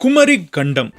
குமரி கண்டம்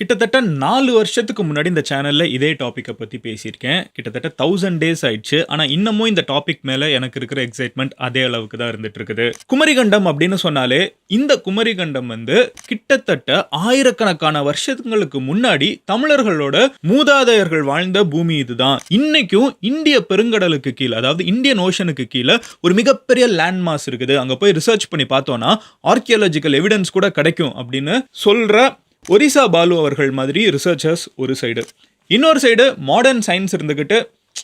கிட்டத்தட்ட நாலு வருஷத்துக்கு முன்னாடி இந்த சேனலில் இதே டாப்பிக்கை பற்றி பேசியிருக்கேன். கிட்டத்தட்ட தௌசண்ட் டேஸ் ஆயிடுச்சு. ஆனால் இன்னமும் இந்த டாபிக் மேலே எனக்கு இருக்கிற எக்ஸைட்மெண்ட் அதே அளவுக்கு தான் இருந்துட்டு இருக்குது குமரிகண்டம் அப்படின்னு சொன்னாலே இந்த குமரிகண்டம் வந்து கிட்டத்தட்ட ஆயிரக்கணக்கான வருஷங்களுக்கு முன்னாடி தமிழர்களோட மூதாதையர்கள் வாழ்ந்த பூமி இதுதான். இன்னைக்கும் இந்திய பெருங்கடலுக்கு கீழே அதாவது இந்தியன் ஓஷனுக்கு கீழே ஒரு மிகப்பெரிய லேண்ட்மார்க்ஸ் இருக்குது. அங்கே போய் ரிசர்ச் பண்ணி பார்த்தோம்னா ஆர்கியாலஜிக்கல் எவிடன்ஸ் கூட கிடைக்கும் அப்படின்னு சொல்கிற ஒரிசா பாலு அவர்கள் மாதிரி ரிசர்ச்சர்ஸ் ஒரு சைடு இன்னொரு சைடு மாடர்ன் சயின்ஸ் இருந்துக்கிட்டு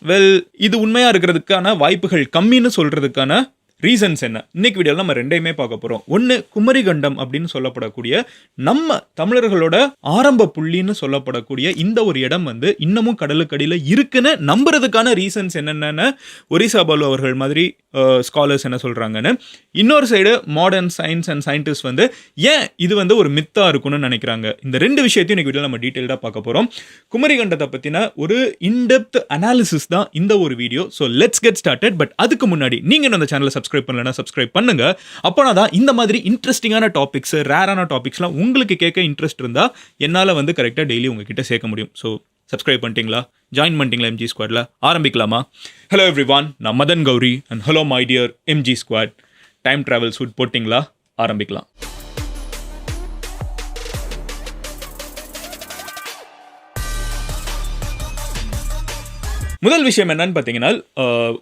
வெல் இது உண்மையாக இருக்கிறதுக்கான வாய்ப்புகள் கம்மின்னு சொல்கிறதுக்கான ரீசன்ஸ் என்ன? இன்னைக்கு வீடியோவில் நம்ம ரெண்டையுமே பார்க்க போகிறோம் ஒன்று குமரிகண்டம் அப்படின்னு சொல்லப்படக்கூடிய நம்ம தமிழர்களோட ஆரம்ப புள்ளின்னு சொல்லப்படக்கூடிய இந்த ஒரு இடம் வந்து இன்னமும் கடலுக்கடியில் இருக்குன்னு நம்புறதுக்கான ரீசன்ஸ் என்னென்னு ஒரிசா பாலு அவர்கள் மாதிரி ஸ்காலர்ஸ் என்ன சொல்கிறாங்கன்னு இன்னொரு side modern science and scientist வந்து ஏன் இது வந்து ஒரு மித்தாக இருக்கும்னு நினைக்கிறாங்க? இந்த ரெண்டு விஷயத்தையும் இன்னைக்கு வீடியோ நம்ம டீட்டெயில்டாக பார்க்க போகிறோம் குமரிகண்டத்தை பற்றின ஒரு இன்டெப்த் அனாலிசிஸ் தான் இந்த ஒரு video so let's get started but அதுக்கு முன்னாடி நீங்கள் அந்த சேனலை சப்ஸ்கிரைப் பண்ணலன்னா சப்ஸ்கிரைப் பண்ணுங்க. அப்போனா தான் இந்த மாதிரி இன்ட்ரெஸ்டிங்கான டாபிக்ஸ் ரேரான டாபிக்ஸ்லாம் உங்களுக்கு கேட்க இன்ட்ரெஸ்ட் இருந்தால் என்னால் வந்து கரெக்டாக டெய்லி உங்ககிட்ட சேர்க்க முடியும். ஸோ சப்ஸ்கிரைப் பண்ணிட்டீங்களா? ஜாயின் பண்ணிட்டீங்களா எம்ஜி ஸ்குவாடில் ஆரம்பிக்கலாமா? ஹலோ எவ்ரி ஒன் நான் Madan Gowri and hello my dear MG squad time travel suit போட்டிங்களா? ஆரம்பிக்கலாம். முதல் விஷயம் என்னன்னு பார்த்தீங்கன்னா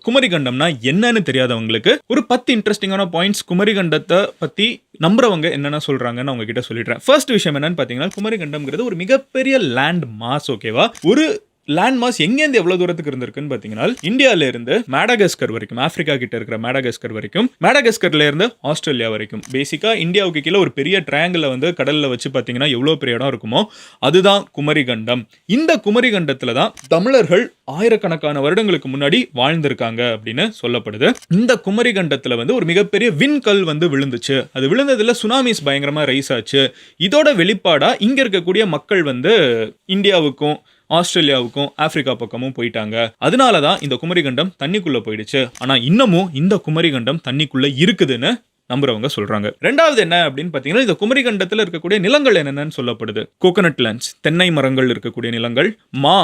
குமரிகண்டம்னா என்னன்னு தெரியாதவங்களுக்கு ஒரு பத்து இன்ட்ரெஸ்டிங்கான பாயிண்ட்ஸ் குமரிகண்டத்தை பற்றி நம்புறவங்க என்னென்ன சொல்றாங்கன்னு அவங்க கிட்ட சொல்லிடுறேன். ஃபர்ஸ்ட் விஷயம் என்னன்னு பார்த்தீங்கன்னா குமரிகண்டம்ங்கிறது ஒரு மிகப்பெரிய லேண்ட் மாஸ் ஓகேவா ஒரு லேண்ட் மாஸ் எங்கேருந்து எவ்வளவு தூரத்துக்கு இருந்திருக்குன்னு பார்த்தீங்கன்னா இந்தியால இருந்து மேடகஸ்கர் வரைக்கும் ஆப்பிரிக்கா கிட்ட இருக்கிற மேடகஸ்கர் வரைக்கும் மேடகஸ்கர்ல இருந்து ஆஸ்திரேலியா வரைக்கும். பேசிக்கா இந்தியாவுக்கு கீழே ஒரு பெரிய ட்ரையாங்கிள் வந்து கடல்ல வச்சு பார்த்தீங்கன்னா எவ்வளோ பெரிய இடம் இருக்குமோ அதுதான் குமரிகண்டம். இந்த குமரிகண்டத்துல தான் தமிழர்கள் ஆயிரக்கணக்கான வருடங்களுக்கு முன்னாடி வாழ்ந்திருக்காங்க அப்படின்னு சொல்லப்படுது. இந்த குமரிகண்டத்துல வந்து ஒரு மிகப்பெரிய விண்கல் வந்து விழுந்துச்சு. அது விழுந்ததுல சுனாமிஸ் பயங்கரமா ரைஸ் ஆச்சு. இதோட வெளிப்பாடா இங்க இருக்கக்கூடிய மக்கள் வந்து இந்தியாவுக்கும் ஆஸ்திரேலியாவுக்கும் ஆப்பிரிக்கா பக்கமும் போயிட்டாங்க. அதனால தான் இந்த குமரிகண்டம் தண்ணிக்குள்ள போயிடுச்சு. ஆனா இன்னமும் இந்த குமரிகண்டம் தண்ணிக்குள்ள இருக்குதுன்னு நம்புறவங்க சொல்றாங்க. ரெண்டாவது என்ன அப்படின்னு பாத்தீங்கன்னா இந்த குமரிகண்டத்தில் இருக்கக்கூடிய நிலங்கள் என்னென்னு சொல்லப்படுது. கோகனட் லேண்ட்ஸ் தென்னை மரங்கள் இருக்கக்கூடிய நிலங்கள் மா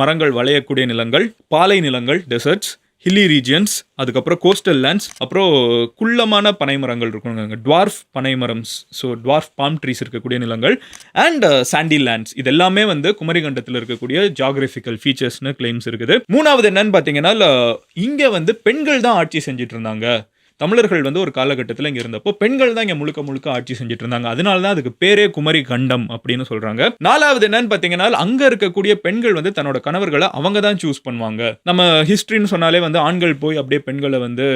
மரங்கள் வளையக்கூடிய நிலங்கள் பாலை நிலங்கள் டெசர்ட்ஸ் ஹில்லி ரீஜியன்ஸ் அதுக்கப்புறம் கோஸ்டல் லேண்ட்ஸ் அப்புறம் குள்ளமான பனைமரங்கள் இருக்குங்க. டுவார்ஃப் பனைமரம்ஸ் ஸோ டுவார்ஃப் பாம் ட்ரீஸ் இருக்கக்கூடிய நிலங்கள் அண்ட் சாண்டி லேண்ட்ஸ் இது எல்லாமே வந்து குமரிகண்டத்தில் இருக்கக்கூடிய ஜாகிரபிக்கல் ஃபீச்சர்ஸ்னு கிளைம்ஸ் இருக்குது. மூணாவது என்னன்னு பார்த்தீங்கன்னா இங்கே வந்து பெண்கள் தான் ஆட்சி செஞ்சுட்டு இருந்தாங்க. தமிழர்கள் வந்து ஒரு காலகட்டத்தில் இங்கே இருந்தப்போ பெண்கள் தான் இங்கே முழுக்க முழுக்க ஆட்சி செஞ்சுட்டு இருந்தாங்க. அதனால தான் அதுக்கு பேரே குமரி கண்டம் அப்படின்னு சொல்கிறாங்க நாலாவது என்னன்னு பார்த்தீங்கன்னா அங்கே இருக்கக்கூடிய பெண்கள் வந்து தன்னோட கணவர்களை அவங்க தான் சூஸ் பண்ணுவாங்க. நம்ம ஹிஸ்ட்ரின்னு சொன்னாலே வந்து ஆண்கள் போய் அப்படியே பெண்களை வந்து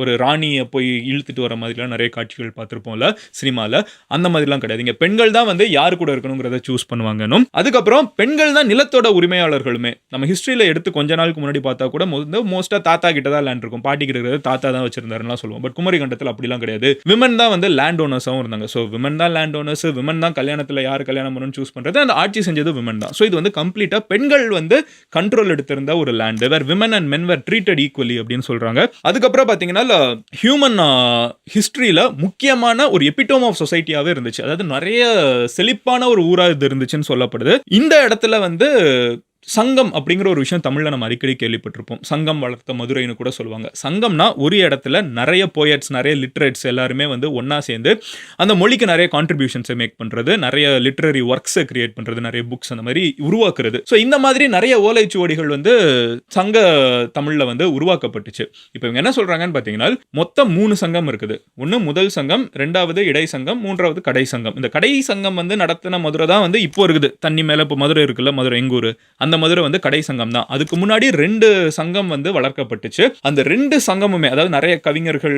ஒரு ராணியை போய் இழுத்துட்டு வர மாதிரிலாம் நிறைய காட்சிகள் பார்த்துருப்போம்ல சினிமாவில் அந்த மாதிரிலாம் கிடையாது. இங்கே பெண்கள் தான் வந்து யார் கூட இருக்கணுங்கிறத சூஸ் பண்ணுவாங்கன்னு அதுக்கப்புறம் பெண்கள் தான் நிலத்தோட உரிமையாளர்களுமே. நம்ம ஹிஸ்ட்ரியில் எடுத்து கொஞ்ச நாளுக்கு முன்னாடி பார்த்தா கூட மோஸ்ட்டாக தாத்தா கிட்ட தான் லேண்ட் இருக்கும். பாட்டி கிட்ட இருக்கிறது தாத்தா தான் வச்சிருந்தாருலாம் சொல்லுவோம். பட் குமரிகண்டத்தில் அப்படிலாம் கிடையாது. விமன் தான் வந்து லேண்ட் ஓனர்ஸாகவும் இருந்தாங்க. ஸோ விமன் தான் லேண்ட் ஓனர்ஸ் விமன் தான் கல்யாணத்தில் யார் கல்யாணம் பண்ணணும்னு சூஸ் பண்ணுறது அந்த ஆட்சி செஞ்சது விமன் தான். ஸோ இது வந்து கம்ப்ளீட்டாக பெண்கள் வந்து கண்ட்ரோல் எடுத்திருந்த ஒரு land where women and men were treated equally அப்படின்னு சொல்கிறாங்க அதுக்கப்புறம் பார்த்தீங்கன்னா ஹியூமன் ஹிஸ்ட்ரியில் முக்கியமான ஒரு எபிட்டோம் ஆஃப் சொசைட்டியாகவே இருந்துச்சு. அதாவது நிறைய செழிப்பான ஒரு ஊராக இது இருந்துச்சுன்னு சொல்லப்படுது. இந்த இடத்துல வந்து சங்கம் அப்படிங்கிற ஒரு விஷயம் தமிழில் நம்ம அடிக்கடி கேள்விப்பட்டிருப்போம். சங்கம் வளர்த்த மதுரைன்னு கூட சொல்லுவாங்க. சங்கம்னா ஒரு இடத்துல நிறைய போயட்ஸ் நிறைய லிட்ரேட்ஸ் எல்லாருமே வந்து ஒன்றா சேர்ந்து அந்த மொழிக்கு நிறைய கான்ட்ரிபியூஷன்ஸை மேக் பண்ணுறது நிறைய லிட்ரரி ஒர்க்ஸை கிரியேட் பண்ணுறது நிறைய புக்ஸ் அந்த மாதிரி உருவாக்குறது. ஸோ இந்த மாதிரி நிறைய ஓலைச்சுவடிகள் வந்து சங்க தமிழில் வந்து உருவாக்கப்பட்டுச்சு. இப்போ இவங்க என்ன சொல்கிறாங்கன்னு பார்த்தீங்கன்னா மொத்தம் மூணு சங்கம் இருக்குது. ஒன்று முதல் சங்கம் ரெண்டாவது இடை சங்கம் மூன்றாவது கடை சங்கம். இந்த கடை சங்கம் வந்து நடத்தின மதுரை தான் வந்து இப்போ இருக்குது. தண்ணி மேலே இப்போ மதுரை இருக்குல்ல மதுரை எங்கூர்? அந்த மதுரை வந்து கடை சங்கம் தான். அதுக்கு முன்னாடி ரெண்டு சங்கம் வந்து வளர்க்கப்பட்டுச்சு. அந்த ரெண்டு சங்கமுமே அதாவது நிறைய கவிஞர்கள்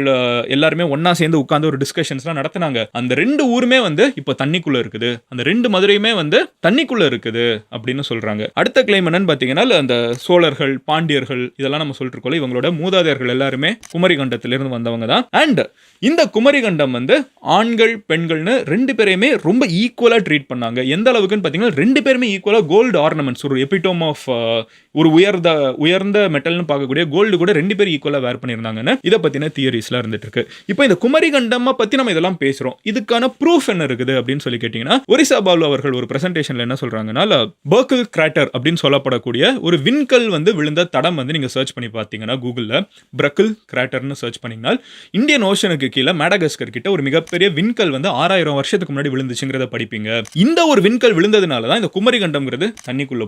எல்லாருமே ஒன்னா சேர்ந்து உட்கார்ந்து ஒரு டிஸ்கஷன்ஸ்லாம் நடத்துனாங்க. அந்த ரெண்டு ஊருமே வந்து இப்போ தண்ணிக்குள்ள இருக்குது. அந்த ரெண்டு மதுரையுமே வந்து தண்ணிக்குள்ள இருக்குது அப்படின்னு சொல்றாங்க. அடுத்த கிளைம் என்னன்னு பாத்தீங்கன்னா அந்த சோழர்கள் பாண்டியர்கள் இதெல்லாம் நம்ம சொல்லிட்டு இருக்கோம் இவங்களோட மூதாதையர்கள் எல்லாருமே குமரிகண்டத்திலிருந்து வந்தவங்க தான். அண்ட் இந்த குமரிகண்டம் வந்து ஆண்கள் பெண்கள்னு ரெண்டு பேரையுமே ரொம்ப ஈக்குவலா ட்ரீட் பண்ணாங்க. எந்த அளவுக்குன்னு பாத்தீங்கன்னா ரெண்டு பேருமே ஈக்குவலா கோல்டு ஆர்னமெண்ட்ஸ் ஒரு எபிட்டோம் ஆஃப் uh, ஒரு உயர்ந்த உயர்ந்த மெட்டல்னு பார்க்கக்கூடிய கோல்டு கூட ரெண்டு பேர் ஈக்குவலாக வேர் பண்ணியிருந்தாங்கன்னு இதை பற்றின தியரிஸ்லாம் இருந்துட்டு இருக்கு இப்போ இந்த குமரி கண்டமை பற்றி நம்ம இதெல்லாம் பேசுகிறோம் இதுக்கான ப்ரூஃப் என்ன இருக்குது அப்படின்னு சொல்லி கேட்டிங்கன்னா ஒரிசா பாலு அவர்கள் ஒரு ப்ரெசன்டேஷனில் என்ன சொல்கிறாங்கன்னா பர்க்கிள் கிராட்டர் அப்படின்னு சொல்லப்படக்கூடிய ஒரு விண்கல் வந்து விழுந்த தடம் வந்து நீங்கள் சர்ச் பண்ணி பார்த்தீங்கன்னா கூகுளில் பிரக்கிள் கிராட்டர்னு சர்ச் பண்ணிங்கன்னா இந்தியன் ஓஷனுக்கு கீழே மேடகஸ்கர் கிட்ட ஒரு மிகப்பெரிய விண்கல் வந்து ஆறாயிரம் வருஷத்துக்கு முன்னாடி விழுந்துச்சுங்கிறத படிப்பீங்க. இந்த ஒரு விண்கல் விழுந்ததுனால தான் இந்த குமரி கண்டம்ங்கிறது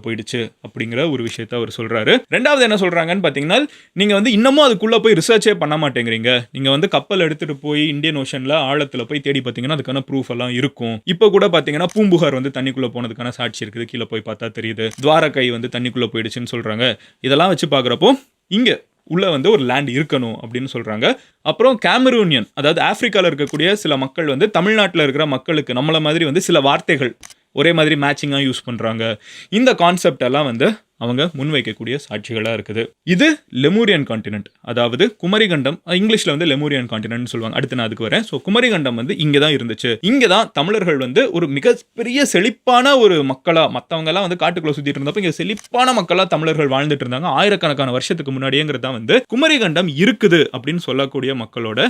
போயிடுச்சு. அப்படிங்கிற ஒரு விஷயத்த அவர் சொல்றாரு. ரெண்டாவது என்ன சொல்றாங்கன்னு பார்த்தீங்கன்னா நீங்க வந்து இன்னமும் அதுக்குள்ள போய் ரிசர்ச்சே பண்ண மாட்டேங்கிறீங்க. நீங்க வந்து கப்பல் எடுத்துட்டு போய் இந்தியன் ஓஷன்ல ஆழத்துல போய் தேடி பார்த்தீங்கன்னா அதுக்கான ப்ரூஃப் எல்லாம் இருக்கும். இப்போ கூட பார்த்தீங்கன்னா பூம்புகார் வந்து தண்ணிக்குள்ள போனதுக்கான சாட்சி இருக்குது. கீழே போய் பார்த்தா தெரியுது. துவாரகை வந்து தண்ணிக்குள்ளே போயிடுச்சுன்னு சொல்றாங்க. இதெல்லாம் வச்சு பார்க்குறப்போ இங்க உள்ள வந்து ஒரு லேண்ட் இருக்கணும் அப்படின்னு சொல்றாங்க. அப்புறம் கேமரூனியன் அதாவது ஆப்பிரிக்காவில் இருக்கக்கூடிய சில மக்கள் வந்து தமிழ்நாட்டில் இருக்கிற மக்களுக்கு நம்மள மாதிரி வந்து சில வார்த்தைகள் ஒரே மாதிரி மேட்சிங்காக யூஸ் பண்ணுறாங்க இந்த கான்செப்ட் எல்லாம் வந்து அவங்க முன்வைக்கக்கூடிய சாட்சிகளாக இருக்குது. இது லெமூரியன் காண்டினென்ட் அதாவது குமரிகண்டம் இங்கிலீஷில் வந்து லெமூரியன் காண்டினென்ட் சொல்லுவாங்க. அடுத்து நான் அதுக்கு வரேன். ஸோ குமரிகண்டம் வந்து இங்கே தான் இருந்துச்சு. இங்கே தான் தமிழர்கள் வந்து ஒரு மிகப்பெரிய செழிப்பான ஒரு மக்களாக மற்றவங்கெல்லாம் வந்து காட்டுக்குள்ளே சுற்றிட்டு இருந்தப்போ இங்கே செழிப்பான மக்களாக தமிழர்கள் வாழ்ந்துட்டு இருந்தாங்க. ஆயிரக்கணக்கான வருஷத்துக்கு முன்னாடியேங்கிறது தான் வந்து குமரிகண்டம் இருக்குது அப்படின்னு சொல்லக்கூடிய மக்களோட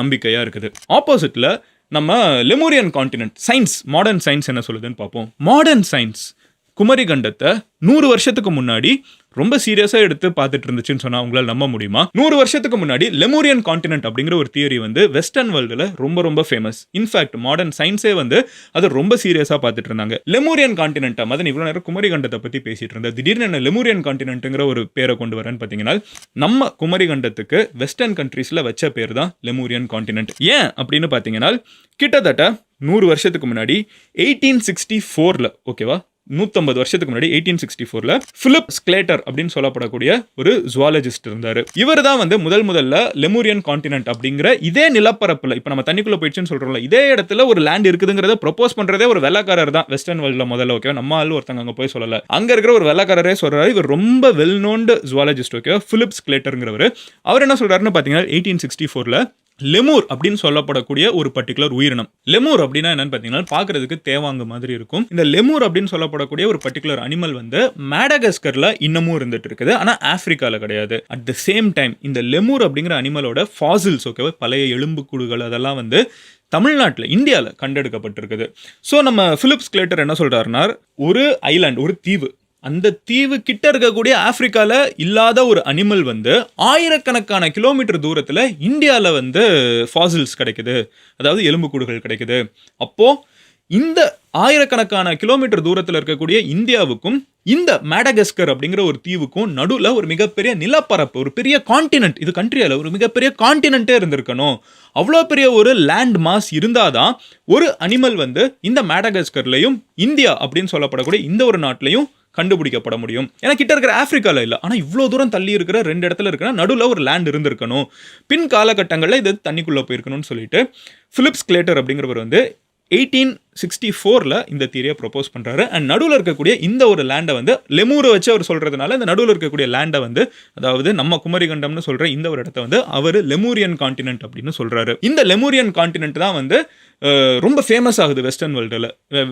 நம்பிக்கையாக இருக்குது. ஆப்போசிட்டில் நம்ம Lemurian continent science modern science என்ன சொல்லுதுன்னு பார்ப்போம். மாடர்ன் சயின்ஸ் குமரிகண்டத்தை நூறு வருஷத்துக்கு முன்னாடி ரொம்ப சீரியஸாக எடுத்து பார்த்துட்டு இருந்துச்சுன்னு சொன்னால் உங்களால் நம்ப முடியுமா? நூறு வருஷத்துக்கு முன்னாடி லெமோரியன் கான்டினென்ட் அப்படிங்கிற ஒரு தியரி வந்து வெஸ்டர்ன் வேர்ல்டில் ரொம்ப ரொம்ப ஃபேமஸ் இன்ஃபேக்ட் மாடர்ன் சயின்ஸே வந்து அதை ரொம்ப சீரியஸாக பார்த்துட்டு இருந்தாங்க. லெமோரியன் கான்டினென்ட் மதன் இவ்வளோ நேரம் குமரிகண்டத்தை பற்றி பேசிட்டு இருந்தேன் திடீர்னு என்ன லெமோரியன் காண்டினென்ட்டுங்கிற ஒரு பேரை கொண்டு வரேன்னு பார்த்தீங்கன்னா நம்ம குமரிகண்டத்துக்கு வெஸ்டர்ன் கண்ட்ரீஸில் வச்ச பேர் தான் லெமோரியன் கான்டினென்ட் ஏன் அப்படின்னு பார்த்தீங்கன்னா கிட்டத்தட்ட நூறு வருஷத்துக்கு முன்னாடி எயிட்டீன் சிக்ஸ்டி ஃபோரில் ஓகேவா நூற்றம்பது வருஷத்துக்கு முன்னாடி எயிட்டீன் சிக்ஸ்டி ஃபோரில் ஃபிலிப் ஸ்க்லேட்டர் அப்படின்னு சொல்லப்படக்கூடிய ஒரு ஜுவாலஜிஸ்ட் இருந்தார். இவர் தான் வந்து முதல் முதல்ல லெமூரியன் காண்டினென்ட் அப்படிங்கிற இதே நிலப்பரப்பில் இப்போ நம்ம தண்ணிக்குள்ளே போயிடுச்சுன்னு சொல்கிறோம்ல இதே இடத்துல ஒரு லேண்ட் இருக்குதுங்கிறத ப்ரொப்போஸ் பண்ணுறதே ஒரு வெள்ளக்காரர் தான். வெஸ்டர்ன் வேர்ல்டில் முதல்ல ஓகே நம்ம ஆள் ஒருத்தங்க அங்கே போய் சொல்லலை. அங்கே இருக்கிற ஒரு வெள்ளக்காரரே சொல்கிறாரு இவர் ரொம்ப well known zoologist okay Philip ஸ்க்லேட்டருங்கிறவர் அவர் என்ன சொல்கிறாருன்னு பார்த்தீங்கன்னா எயிட்டீன் சிக்ஸ்டி ஃபோரில் லெமூர் அப்படின்னு சொல்லப்படக்கூடிய ஒரு பர்டிகுலர் உயிரினம். லெமூர் அப்படின்னா என்னன்னு பார்த்தீங்கன்னா பார்க்கறதுக்கு தேவாங்க மாதிரி இருக்கும். இந்த லெமூர் அப்படின்னு சொல்லப்படக்கூடிய ஒரு பர்டிகுலர் அனிமல் வந்து மேடகஸ்கர்ல இன்னமும் இருந்துட்டு இருக்குது. ஆனால் ஆப்பிரிக்காவில் கிடையாது. அட் த சேம் டைம் இந்த லெமூர் அப்படிங்கிற அனிமலோட ஃபாசில்ஸ் ஓகேவா பழைய எலும்புக்கூடுகள் அதெல்லாம் வந்து தமிழ்நாட்டில் இந்தியாவில் கண்டெடுக்கப்பட்டிருக்குது. ஸோ நம்ம ஃபிலிப்ஸ் கிளேட்டர் என்ன சொல்கிறாருன்னா ஒரு ஐலாண்ட் ஒரு தீவு அந்த தீவு கிட்ட இருக்கக்கூடிய ஆப்பிரிக்கால இல்லாத ஒரு அனிமல் வந்து ஆயிரக்கணக்கான கிலோமீட்டர் தூரத்தில் இந்தியாவில் வந்து ஃபாசில்ஸ் கிடைக்குது. அதாவது எலும்புக்கூடுகள் கிடைக்குது. அப்போ இந்த ஆயிரக்கணக்கான கிலோமீட்டர் தூரத்தில் இருக்கக்கூடிய இந்தியாவுக்கும் இந்த மேடகஸ்கர் அப்படிங்கிற ஒரு தீவுக்கும் நடுவில் ஒரு மிகப்பெரிய நிலப்பரப்பு ஒரு பெரிய காண்டினென்ட் இது கண்ட்ரியால ஒரு மிகப்பெரிய காண்டினென்ட்டே இருந்திருக்கணும். அவ்வளோ பெரிய ஒரு லேண்ட் மாஸ் இருந்தாதான் ஒரு அனிமல் வந்து இந்த மேடகஸ்கர்லையும் இந்தியா அப்படின்னு சொல்லப்படக்கூடிய இந்த ஒரு நாட்டிலையும் கண்டுபிடிக்கப்பட முடியும். ஏன்னா கிட்ட இருக்கிற ஆஃப்ரிக்காவில் இல்லை. ஆனால் இவ்வளோ தூரம் தள்ளி இருக்கிற ரெண்டு இடத்துல இருக்கிற நடுவில் ஒரு லேண்ட் இருந்திருக்கணும். பின் காலகட்டங்களில் இது தண்ணிக்குள்ளே போயிருக்கணும்னு சொல்லிட்டு ஃபிலிப்ஸ் கிளேட்டர் அப்படிங்கிறவர் வந்து எயிட்டீன் சிக்ஸ்டி ஃபோரில் இந்த தியரியை ப்ரொப்போஸ் பண்ணுறாரு அண்ட் நடுவில் இருக்கக்கூடிய இந்த ஒரு லேண்டை வந்து லெமூரை வச்சு அவர் சொல்கிறதுனால இந்த நடுவில் இருக்கக்கூடிய லேண்டை வந்து அதாவது நம்ம குமரிகண்டம்னு சொல்கிற இந்த ஒரு இடத்த வந்து அவர் லெமூரியன் காண்டினென்ட் அப்படின்னு சொல்கிறாரு இந்த லெமூரியன் காண்டினென்ட் தான் வந்து ரொம்ப ஃபேமஸ் ஆகுது வெஸ்டர்ன் வேர்ல்டில்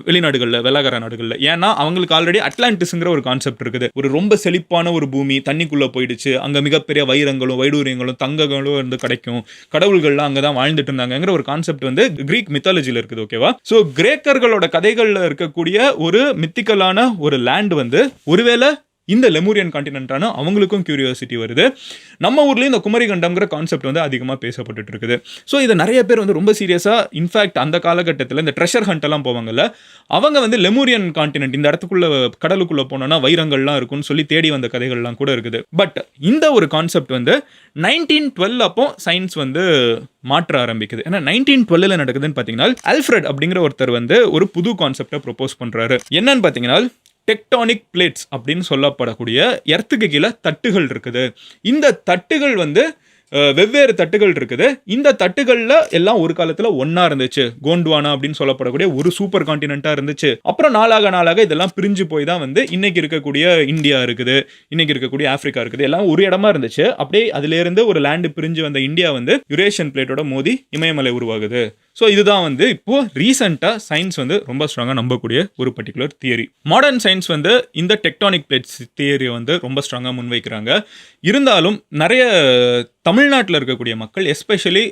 வெளிநாடுகளில் வெள்ளக்கார நாடுகளில். ஏன்னா அவங்களுக்கு ஆல்ரெடி அட்லாண்டிஸுங்கிற ஒரு கான்செப்ட் இருக்குது. ஒரு ரொம்ப செழிப்பான ஒரு பூமி தண்ணிக்குள்ளே போயிடுச்சு அங்கே மிகப்பெரிய வைரங்களும் வைடூரியங்களும் தங்கங்களும் வந்து கிடைக்கும். கடவுள்கள்லாம் அங்கே தான் வாழ்ந்துட்டு இருந்தாங்கங்கிற ஒரு கான்செப்ட் வந்து கிரீக் மித்தாலஜியில் இருக்குது ஓகேவா ஸோ கிரேக்கர்களோட கதைகளில் இருக்கக்கூடிய ஒரு மித்திக்கலான ஒரு லேண்ட் வந்து ஒருவேளை இந்த லெமூரியன் கான்டினென்ட்டான அவங்களுக்கும் கியூரியாசிட்டி வருது. நம்ம ஊர்லேயும் இந்த குமரிகண்டம்ங்கிற கான்செப்ட் வந்து அதிகமாக பேசப்பட்டுட்டு இருக்குது. ஸோ இதை நிறைய பேர் வந்து ரொம்ப சீரியஸாக இன்ஃபேக்ட் அந்த காலகட்டத்தில் இந்த ட்ரெஷர் ஹண்டெல்லாம் போவாங்கல்ல அவங்க வந்து லெமூரியன் கான்டினென்ட் இந்த இடத்துக்குள்ளே கடலுக்குள்ளே போனோன்னா வைரங்கள்லாம் இருக்கும்னு சொல்லி தேடி வந்த கதைகள்லாம் கூட இருக்குது. பட் இந்த ஒரு கான்செப்ட் வந்து நைன்டீன் டுவெல் அப்போ சயின்ஸ் வந்து மாற்ற ஆரம்பிக்குது. ஏன்னா நைன்டீன் டுவெல்ல நடக்குதுன்னு பார்த்தீங்கன்னா அல்ஃப்ரெட் அப்படிங்கிற ஒருத்தர் வந்து ஒரு புது கான்செப்டை ப்ரொபோஸ் பண்ணுறாரு என்னன்னு பார்த்தீங்கன்னா டெக்டானிக் பிளேட்ஸ் அப்படின்னு சொல்லப்படக்கூடிய எர்த்துக்கு கீழே தட்டுகள் இருக்குது. இந்த தட்டுகள் வந்து வெவ்வேறு தட்டுகள் இருக்குது. இந்த தட்டுகளில் எல்லாம் ஒரு காலத்தில் ஒன்றா இருந்துச்சு. கோண்ட்வானா அப்படின்னு சொல்லப்படக்கூடிய ஒரு சூப்பர் காண்டினென்ட்டாக இருந்துச்சு. அப்புறம் நாளாக நாளாக இதெல்லாம் பிரிஞ்சு போய் தான் வந்து இன்னைக்கு இருக்கக்கூடிய இந்தியா இருக்குது. இன்னைக்கு இருக்கக்கூடிய ஆப்பிரிக்கா இருக்குது. எல்லாம் ஒரு இடமா இருந்துச்சு. அப்படியே அதுலேருந்து ஒரு லேண்டு பிரிஞ்சு வந்த இந்தியா வந்து யுரேஷியன் பிளேட்டோட மோதி இமயமலை உருவாகுது. ஸோ இதுதான் வந்து இப்போது ரீசெண்டாக சயின்ஸ் வந்து ரொம்ப ஸ்ட்ராங்காக நம்பக்கூடிய ஒரு பர்டிகுலர் தியரி மாடர்ன் சயின்ஸ் வந்து இந்த டெக்டானிக் பிளேட்ஸ் தியரியை வந்து ரொம்ப ஸ்ட்ராங்காக முன்வைக்கிறாங்க. இருந்தாலும் நிறைய தமிழ்நாட்டில் இருக்கக்கூடிய மக்கள் எஸ்பெஷலி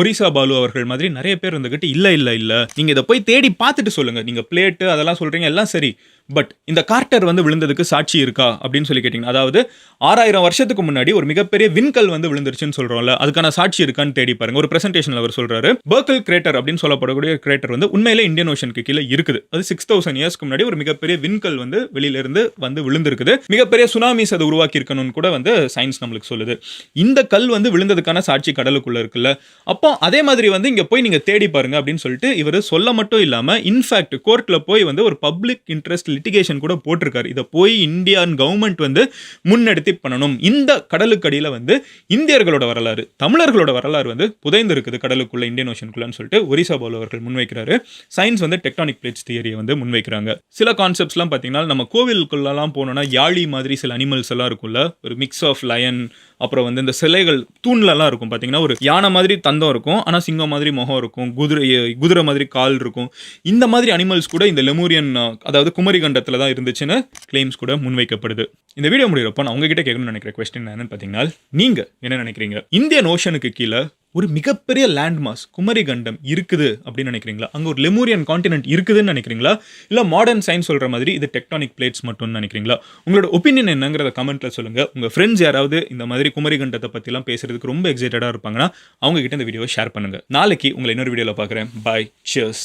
ஒரிசா பாலு அவர்கள் மாதிரி நிறைய பேர் இருந்துக்கிட்டு இல்லை இல்லை இல்லை. நீங்கள் இதை போய் தேடி பார்த்துட்டு சொல்லுங்கள் நீங்கள் பிளேட்டு அதெல்லாம் சொல்கிறீங்க எல்லாம் சரி. பட் இந்த கார்ட்டர் வந்து விழுந்ததுக்கு சாட்சி இருக்கா அப்படின்னு சொல்லி கேட்டிங்கன்னா அதாவது ஆறாயிரம் வருஷத்துக்கு முன்னாடி ஒரு மிகப்பெரிய விண்கல் வந்து விழுந்துருச்சுன்னு சொல்கிறோம்ல அதுக்கான சாட்சி இருக்கான்னு தேடி பாருங்க. ஒரு பிரசன்டேஷனில் அவர் சொல்கிறாரு பர்க்கல் கிரேட்டர் அப்படின்னு சொல்லப்படக்கூடிய கிரேட்டர் வந்து உண்மையிலே இந்தியன் ஓஷனுக்கு கீழே இருக்குது. அது சிக்ஸ் தௌசண்ட் இயர்ஸ்க்கு முன்னாடி ஒரு மிகப்பெரிய விண்கல் வந்து வெளியிலிருந்து வந்து விழுந்திருக்குது. மிகப்பெரிய சுனாமிஸ் அதை உருவாக்கி இருக்கணும்னு கூட வந்து சயின்ஸ் நம்மளுக்கு சொல்லுது. இந்த கல் வந்து விழுந்ததுக்கான சாட்சி கடலுக்குள்ள இருக்குல்ல அப்போ அதே மாதிரி வந்து இங்க போய் நீங்க தேடி பாருங்க அப்படின்னு சொல்லிட்டு இவர் சொல்ல மட்டும் இல்லாம இன்ஃபேக்ட் கோர்ட்ல போய் வந்து ஒரு பப்ளிக் இன்ட்ரெஸ்ட் லிட்டிகேஷன் கூட போட்டிருக்காரு. இதை போய் இந்தியன் கவர்மெண்ட் வந்து முன்னெடுத்து பண்ணணும். இந்த கடலுக்கடியில் வந்து இந்தியர்களோட வரலாறு தமிழர்களோட வரலாறு வந்து புதைந்து இருக்குது கடலுக்குள்ள இந்தியன் ஓஷனுக்குள்ளன்னு சொல்லிட்டு ஒரிசா பாலு அவர்கள் முன்வைக்கிறாரு. சயின்ஸ் வந்து டெக்டானிக் பிளேட்ஸ் தியரியை வந்து முன்வைக்கிறாங்க. சில கான்செப்ட்ஸ்லாம் பார்த்தீங்கன்னா நம்ம கோவிலுக்குள்ளலாம் போனோம்னா யாழி மாதிரி சில அனிமல்ஸ் எல்லாம் இருக்கும்ல. ஒரு மிக்ஸ் ஆஃப் லயன் அப்புறம் வந்து இந்த சிலைகள் தூண்லலாம் இருக்கும் பார்த்தீங்கன்னா ஒரு யானை மாதிரி தந்தம் இருக்கும் ஆனால் சிங்கம் மாதிரி முகம் இருக்கும் குதிரை குதிரை மாதிரி கால் இருக்கும். இந்த மாதிரி அனிமல்ஸ் கூட இந்த லெமூரியன் அதாவது குமரி கண்டத்தில் தான் இருந்துச்சுன்னு கிளைம்ஸ் கூட முன்வைக்கப்படுது. இந்த வீடியோ முடிகிறப்போ நான் உங்ககிட்ட கேட்கணும்னு நினைக்கிற கொஸ்டின் என்னன்னு பார்த்தீங்கன்னா நீங்கள் என்ன நினைக்கிறீங்க? இந்தியன் ஓஷனுக்கு கீழே ஒரு மிகப்பெரிய லேண்ட் மாஸ் குமரி கண்டம் இருக்குது அப்படின்னு நினைக்கிறீங்களா? அங்கே ஒரு லெமூரியன் காண்டினென்ட் இருக்குதுன்னு நினைக்கிறீங்களா? இல்லை மாடர்ன் சயின்ஸ் சொல்கிற மாதிரி இது டெக்டானிக் பிளேட்ஸ் மட்டும்னு நினைக்கிறீங்களா? உங்களோட ஒப்பீனியன் என்னங்கிறத கமெண்ட்டில் சொல்லுங்கள் உங்கள் ஃப்ரெண்ட்ஸ் யாராவது இந்த மாதிரி குமரி கண்டத்தை பற்றிலாம் பேசுறதுக்கு ரொம்ப எக்ஸைட்டடாக இருப்பாங்கன்னா அவங்ககிட்ட இந்த வீடியோவை ஷேர் பண்ணுங்கள் நாளைக்கு உங்களை இன்னொரு வீடியோவில் பார்க்குறேன். Bye cheers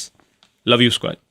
love you squad